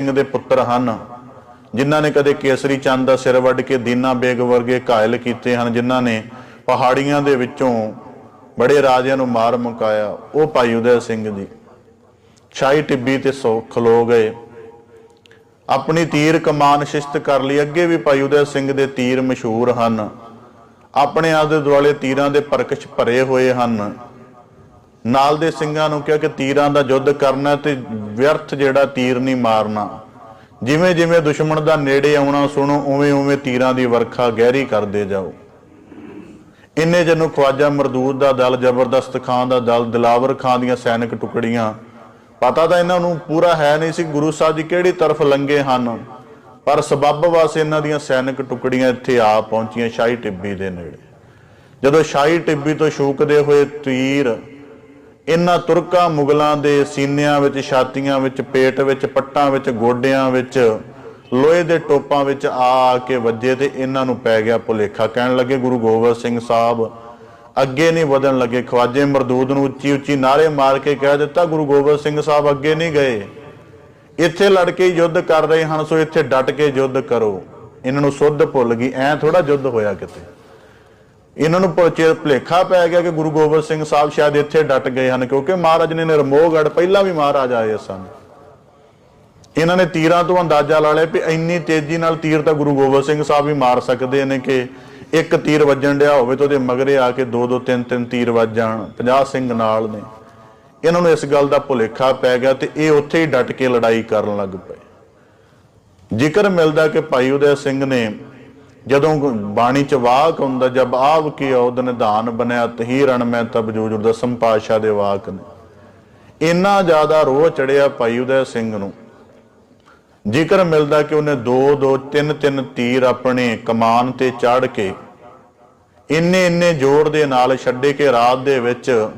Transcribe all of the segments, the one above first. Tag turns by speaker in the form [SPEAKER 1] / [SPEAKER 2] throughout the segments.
[SPEAKER 1] ਸਿੰਘ ਦੇ ਪੁੱਤਰ ਹਨ, ਜਿਨ੍ਹਾਂ ਨੇ ਕਦੇ ਕੇਸਰੀ ਚੰਦ ਦਾ ਸਿਰ ਵੱਢ ਕੇ ਦੀਨਾ ਬੇਗ ਵਰਗੇ ਘਾਇਲ ਕੀਤੇ ਹਨ, ਜਿਨ੍ਹਾਂ ਨੇ ਪਹਾੜੀਆਂ ਦੇ ਵਿੱਚੋਂ ਬੜੇ ਰਾਜਿਆਂ ਨੂੰ ਮਾਰ ਮੁਕਾਇਆ, ਉਹ ਭਾਈ ਉਦੈ ਸਿੰਘ ਜੀ। ਛਾਈ ਟਿੱਬੀ ਤੇ ਸੋ ਖਲੋ ਗਏ। ਆਪਣੀ ਤੀਰ ਕਮਾਨ ਸ਼ਿਸ਼ਤ ਕਰ ਲਈ, ਅੱਗੇ ਵੀ ਭਾਈ ਉਦੈ ਸਿੰਘ ਦੇ ਤੀਰ ਮਸ਼ਹੂਰ ਹਨ। ਆਪਣੇ ਆਪ ਦੇ ਦੁਆਲੇ ਤੀਰਾਂ ਦੇ ਪਰਕਸ਼ ਭਰੇ ਹੋਏ ਹਨ। ਨਾਲ ਦੇ ਸਿੰਘਾਂ ਨੂੰ ਕਿਹਾ ਕਿ ਤੀਰਾਂ ਦਾ ਯੁੱਧ ਕਰਨਾ ਤੇ ਵਿਅਰਥ ਜਿਹੜਾ ਤੀਰ ਨਹੀਂ ਮਾਰਨਾ। ਜਿਵੇਂ ਜਿਵੇਂ ਦੁਸ਼ਮਣ ਦਾ ਨੇੜੇ ਆਉਣਾ ਸੁਣੋ, ਉਵੇਂ ਉਵੇਂ ਤੀਰਾਂ ਦੀ ਵਰਖਾ ਗਹਿਰੀ ਕਰਦੇ ਜਾਓ। ਇੰਨੇ ਜਨੂੰ ਖਵਾਜਾ ਮਰਦੂਦ ਦਾ ਦਲ, ਜ਼ਬਰਦਸਤ ਖਾਨ ਦਾ ਦਲ, ਦਿਲਾਵਰ ਖਾਨ ਦੀਆਂ ਸੈਨਿਕ ਟੁਕੜੀਆਂ। ਪਤਾ ਤਾਂ ਇਹਨਾਂ ਨੂੰ ਪੂਰਾ ਹੈ ਨਹੀਂ ਸੀ ਗੁਰੂ ਸਾਹਿਬ ਜੀ ਕਿਹੜੀ ਤਰਫ ਲੰਗੇ ਹਨ। ਪਰ ਸਬੱਬ ਵਾਸਤੇ ਇਹਨਾਂ ਦੀਆਂ ਸੈਨਿਕ ਟੁਕੜੀਆਂ ਇੱਥੇ ਆ ਪਹੁੰਚੀਆਂ, ਸ਼ਾਹੀ ਟਿੱਬੀ ਦੇ ਨੇੜੇ। ਜਦੋਂ ਸ਼ਾਹੀ ਟਿੱਬੀ ਤੋਂ ਸ਼ੂਕਦੇ ਹੋਏ ਤੀਰ ਇਹਨਾਂ ਤੁਰਕਾਂ, ਮੁਗਲਾਂ ਦੇ ਸੀਨਿਆਂ ਵਿੱਚ, ਛਾਤੀਆਂ ਵਿੱਚ, ਪੇਟ ਵਿੱਚ, ਪੱਟਾਂ ਵਿੱਚ, ਗੋਡਿਆਂ ਵਿੱਚ, ਲੋਹੇ ਦੇ ਟੋਪਾਂ ਵਿੱਚ ਆ ਆ ਕੇ ਵੱਜੇ ਤੇ ਇਹਨਾਂ ਨੂੰ ਪੈ ਗਿਆ ਭੁਲੇਖਾ। ਕਹਿਣ ਲੱਗੇ ਗੁਰੂ ਗੋਬਿੰਦ ਸਿੰਘ ਸਾਹਿਬ, ਅੱਗੇ ਨਹੀਂ ਵਧਣ ਲੱਗੇ। ਖਵਾਜੇ ਮਰਦੂਦ ਨੂੰ ਉੱਚੀ ਉੱਚੀ ਨਾਰੇ ਮਾਰ ਕੇ ਕਹਿ ਦਿੱਤਾ, ਗੁਰੂ ਗੋਬਿੰਦ ਸਿੰਘ ਸਾਹਿਬ, ਅੱਗੇ ਨਹੀਂ ਗਏ। ਇੱਥੇ ਲੜ ਕੇ ਯੁੱਧ ਕਰ ਰਹੇ ਹਨ, ਸੋ ਇੱਥੇ ਡਟ ਕੇ ਯੁੱਧ ਕਰੋ। ਇਹਨਾਂ ਨੂੰ ਸੁੱਧ ਭੁੱਲ ਗਈ। ਐ ਥੋੜਾ ਯੁੱਧ ਹੋਇਆ ਕਿਤੇ। ਇਹਨਾਂ ਨੂੰ ਪਹੁੰਚੇ ਭੁਲੇਖਾ ਪੈ ਗਿਆ ਕਿ ਗੁਰੂ ਗੋਬਿੰਦ ਸਿੰਘ ਸਾਹਿਬ ਸ਼ਾਇਦ ਇੱਥੇ ਡਟ ਗਏ ਹਨ, ਕਿਉਂਕਿ ਮਹਾਰਾਜ ਨੇ ਨਿਰਮੋਹਗੜ ਪਹਿਲਾਂ ਵੀ ਮਹਾਰਾਜ ਆਏ ਸਨ। ਇਹਨਾਂ ਨੇ ਤੀਰਾਂ ਤੋਂ ਅੰਦਾਜ਼ਾ ਲਾ ਲਿਆ ਵੀ ਇੰਨੀ ਤੇਜ਼ੀ ਨਾਲ ਤੀਰ ਤਾਂ ਗੁਰੂ ਗੋਬਿੰਦ ਸਿੰਘ ਸਾਹਿਬ ਵੀ ਮਾਰ ਸਕਦੇ ਨੇ ਕਿ ਇੱਕ ਤੀਰ ਵੱਜਣ ਡਿਆ ਹੋਵੇ ਤਾਂ ਉਹਦੇ ਮਗਰੇ ਆ ਕੇ ਦੋ ਦੋ ਤਿੰਨ ਤਿੰਨ ਤੀਰ ਵੱਜ ਜਾਣ 50 ਸਿੰਘ ਨਾਲ ਨੇ। ਇਹਨਾਂ ਨੂੰ ਇਸ ਗੱਲ ਦਾ ਭੁਲੇਖਾ ਪੈ ਗਿਆ ਤੇ ਇਹ ਉੱਥੇ ਹੀ ਡਟ ਕੇ ਲੜਾਈ ਕਰਨ ਲੱਗ ਪਏ। ਜ਼ਿਕਰ ਮਿਲਦਾ ਕਿ ਭਾਈ ਉਦੈ ਸਿੰਘ ਨੇ ਜਦੋਂ ਬਾਣੀ ਚ ਵਾਕ ਹੁੰਦਾ, ਜਬ ਆਵ ਕੀ ਔਦ ਨਿਧਾਨ ਬਣਿਆ ਤਹੀ ਰਣ ਮੈਂ ਤਬ ਜੂਜੁਰ ਦਸਮ ਪਾਤਸ਼ਾਹ ਦੇ ਵਾਕ ਨੇ। ਇੰਨਾ ਜ਼ਿਆਦਾ ਰੋਹ ਚੜਿਆ ਭਾਈ ਉਦੈ ਸਿੰਘ ਨੂੰ। ਜ਼ਿਕਰ ਮਿਲਦਾ ਕਿ ਉਹਨੇ ਦੋ ਦੋ, ਤਿੰਨ ਤਿੰਨ ਤੀਰ ਆਪਣੇ ਕਮਾਨ ਤੇ ਚੜ ਕੇ ਇੰਨੇ ਇੰਨੇ ਜ਼ੋਰ ਦੇ ਨਾਲ ਛੱਡੇ ਕਿ ਰਾਤ ਦੇ ਵਿੱਚ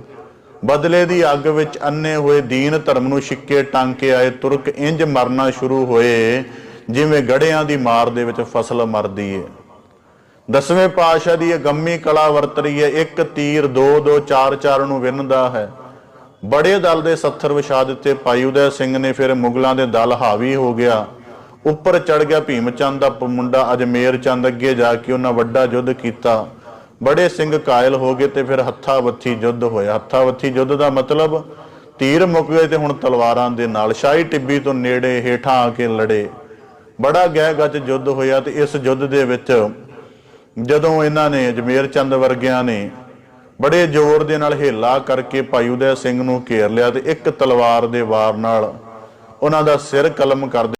[SPEAKER 1] ਬਦਲੇ ਦੀ ਅੱਗ ਵਿੱਚ ਅੰਨੇ ਹੋਏ ਦੀਨ ਧਰਮ ਨੂੰ ਛਿੱਕੇ ਟੰਗ ਕੇ ਆਏ, ਤੁਰਕ ਇੰਜ ਮਰਨਾ ਸ਼ੁਰੂ ਹੋਏ। ਜਿਵੇਂ ਗੜਿਆਂ ਦੀ ਮਾਰ ਦੇ ਵਿੱਚ ਫਸਲ ਮਰਦੀ ਏ। ਦਸਵੇਂ ਪਾਤਸ਼ਾਹ ਦੀ ਇਹ ਗੰਮੀ ਕਲਾ ਵਰਤ ਰਹੀ ਹੈ ਇੱਕ ਤੀਰ ਦੋ ਦੋ ਚਾਰ ਚਾਰ ਨੂੰ ਵਿੰਨਦਾ ਹੈ। ਬੜੇ ਦਲ ਦੇ ਸੱਥਰ ਵਿਛਾ ਦਿੱਤੇ। ਭਾਈ ਉਦੈ ਸਿੰਘ ਨੇ ਫਿਰ ਮੁਗਲਾਂ ਦੇ ਦਲ ਹਾਵੀ ਹੋ ਗਿਆ। ਉੱਪਰ ਚੜ ਗਿਆ ਭੀਮ ਚੰਦ ਦਾ ਮੁੰਡਾ ਅਜਮੇਰ ਚੰਦ ਅੱਗੇ ਜਾ ਕੇ ਉਹਨਾਂ ਵੱਡਾ ਯੁੱਧ ਕੀਤਾ। ਬੜੇ ਸਿੰਘ ਕਾਇਲ ਹੋ ਗਏ ਤੇ ਫਿਰ ਹੱਥਾ ਵੱਥੀ ਯੁੱਧ ਹੋਇਆ। ਹੱਥਾ ਵੱਥੀ ਯੁੱਧ ਦਾ ਮਤਲਬ ਤੀਰ ਮੁੱਕ ਗਏ ਤੇ ਹੁਣ ਤਲਵਾਰਾਂ ਦੇ ਨਾਲ। ਸ਼ਾਹੀ ਟਿੱਬੀ ਤੋਂ ਨੇੜੇ ਹੇਠਾਂ ਆ ਕੇ ਲੜੇ। ਬੜਾ ਗਹਿ ਗੱਜ ਯੁੱਧ ਹੋਇਆ ਤੇ ਇਸ ਯੁੱਧ ਦੇ ਵਿੱਚ ਜਦੋਂ ਇਹਨਾਂ ਨੇ ਅਜਮੇਰ ਚੰਦ ਵਰਗਿਆਂ ਨੇ ਬੜੇ ਜ਼ੋਰ ਦੇ ਨਾਲ ਹੇਲਾ ਕਰਕੇ ਭਾਈ ਉਦੈ ਸਿੰਘ ਨੂੰ ਘੇਰ ਲਿਆ ਤੇ ਇੱਕ ਤਲਵਾਰ ਦੇ ਵਾਰ ਨਾਲ ਉਹਨਾਂ ਦਾ ਸਿਰ ਕਲਮ ਕਰ